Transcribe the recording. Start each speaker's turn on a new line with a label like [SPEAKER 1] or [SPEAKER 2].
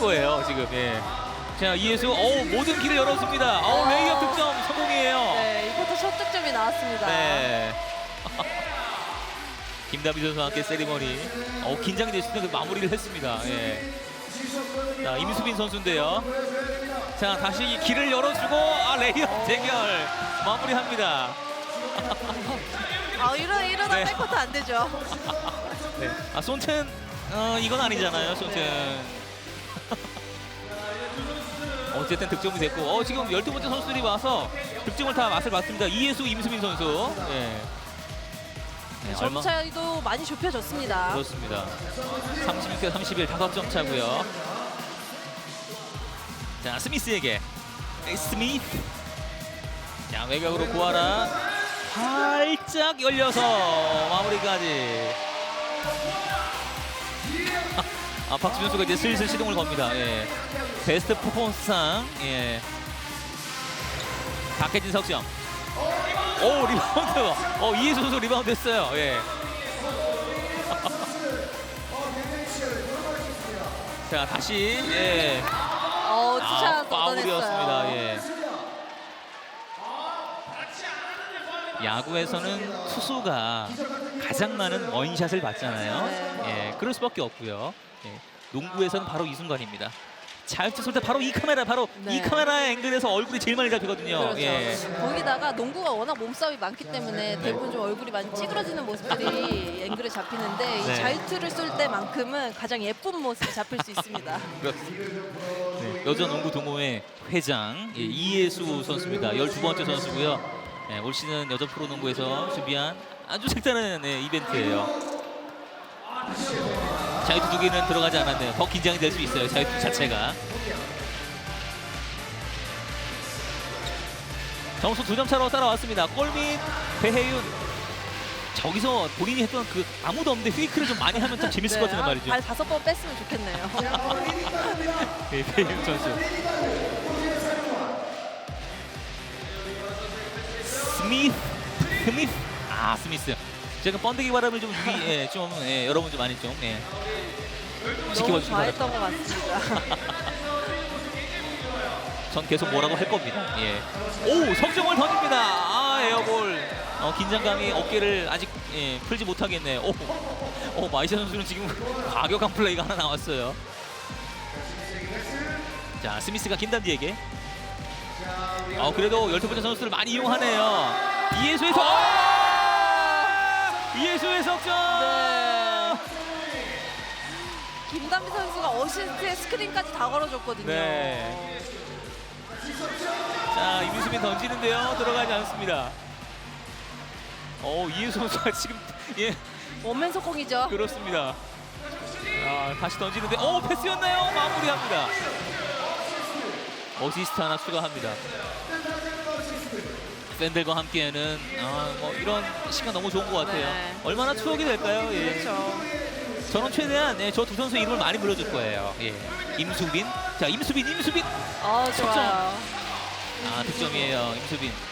[SPEAKER 1] 거예요 지금. 예. 자 이예수, 어 모든 길을 열어줍니다. 어 레이업 득점 성공이에요.
[SPEAKER 2] 네, 이것도 첫 득점이 나왔습니다.
[SPEAKER 1] 네. 김다비 선수와 함께 세리머니. 어 긴장이 그 마무리를 했습니다. 예. 자 임수빈 선수인데요. 자 다시 이 길을 열어주고 아 레이업 대결 마무리합니다.
[SPEAKER 2] 아, 이러, 이러다
[SPEAKER 1] 네.
[SPEAKER 2] 백코트 안 되죠.
[SPEAKER 1] 네. 아 손텐 어 이건 아니잖아요 손텐. 어쨌든 득점이 됐고 어 지금 12번째 선수들이 와서 득점을 다 맛을 봤습니다. 이예수, 임수빈 선수. 예. 네,
[SPEAKER 2] 점 차이도 많이 좁혀졌습니다.
[SPEAKER 1] 그렇습니다. 36대 31 다섯 점 차고요. 자 스미스에게 스미스. 자 외곽으로 구하라. 활짝 열려서 마무리까지. 아 박수 선수가 이제 슬슬 시동을 겁니다. 예. 베스트 퍼포먼스상 예. 박혜진 석점. 오 리바운드. 어 이해수 선수 리바운드 했어요. 예. 자 다시 예.
[SPEAKER 2] 어,
[SPEAKER 1] 아, 파울이었습니다. 예. 야구에서는 투수가 가장 많은 원샷을 받잖아요.
[SPEAKER 2] 네.
[SPEAKER 1] 예, 그럴 수밖에 없고요. 예, 농구에서는 바로 이 순간입니다. 자유투 쏠때 바로 이 카메라, 바로 이
[SPEAKER 2] 네.
[SPEAKER 1] 카메라의 앵글에서 얼굴이 제일 많이 잡히거든요.
[SPEAKER 2] 그렇죠.
[SPEAKER 1] 예.
[SPEAKER 2] 거기다가 농구가 워낙 몸싸움이 많기 때문에 대부분 좀 얼굴이 많이 찌그러지는 모습들이 앵글에 잡히는데
[SPEAKER 1] 네.
[SPEAKER 2] 이 자유투를 쏠 때만큼은 가장 예쁜 모습이 잡힐 수 있습니다.
[SPEAKER 1] 네, 여자 농구 동호회 회장 예, 이예수 선수입니다. 12번째 선수고요. 네, 올 시즌 여자 프로농구에서 준비한 아주 색다른 네, 이벤트예요. 자유투 두 개는 들어가지 않았네요. 더 긴장이 될 수 있어요. 자유투 자체가. 점수 두 점 차로 따라왔습니다. 골밑 배혜윤. 저기서 본인이 했던 그 아무도 없는데 페이크를 좀 많이 하면 참 재밌을 것 같은
[SPEAKER 2] 한
[SPEAKER 1] 말이죠.
[SPEAKER 2] 발 다섯 번 뺐으면 좋겠네요.
[SPEAKER 1] 네, 배윤 선수. 스미스, 스미스. 아, 스미스. 제가 번데기 바람을 좀 유기, 예, 좀 예, 여러분 좀 많이 좀 예.
[SPEAKER 2] 너무
[SPEAKER 1] 지켜봐 주시기 바랍니다.
[SPEAKER 2] 좋아했던 것 같습니다.
[SPEAKER 1] 전 계속 뭐라고 할 겁니다. 예. 오, 석정을 던집니다. 아, 에어볼. 어, 긴장감이 어깨를 아직 예, 풀지 못하겠네요. 오, 오, 마이샤 선수는 지금 과격한 플레이가 하나 나왔어요. 자, 스미스가 김단지에게. 어, 그래도 12번째 선수를 많이 이용하네요. 석. 이예수의 석점.
[SPEAKER 2] 네. 김단비 선수가 어시스트에 스크린까지 다 걸어줬거든요.
[SPEAKER 1] 네. 자, 이민수빈 던지는데요. 들어가지 않습니다. 어, 이혜수 선수가 지금 예,
[SPEAKER 2] 원맨 속공이죠.
[SPEAKER 1] 그렇습니다. 아, 다시 던지는데 오, 패스였나요? 마무리합니다. 어시스트 하나 추가합니다. 팬들과 함께하는 아, 뭐 이런 시간 너무 좋은 것 같아요.
[SPEAKER 2] 네.
[SPEAKER 1] 얼마나 추억이 될까요? 예.
[SPEAKER 2] 그렇죠.
[SPEAKER 1] 저는 최대한 예, 저두 선수 이름을 많이 불러줄 거예요. 예. 임수빈, 자 임수빈, 임수빈,
[SPEAKER 2] 아 좋아요.
[SPEAKER 1] 아 득점이에요, 임수빈.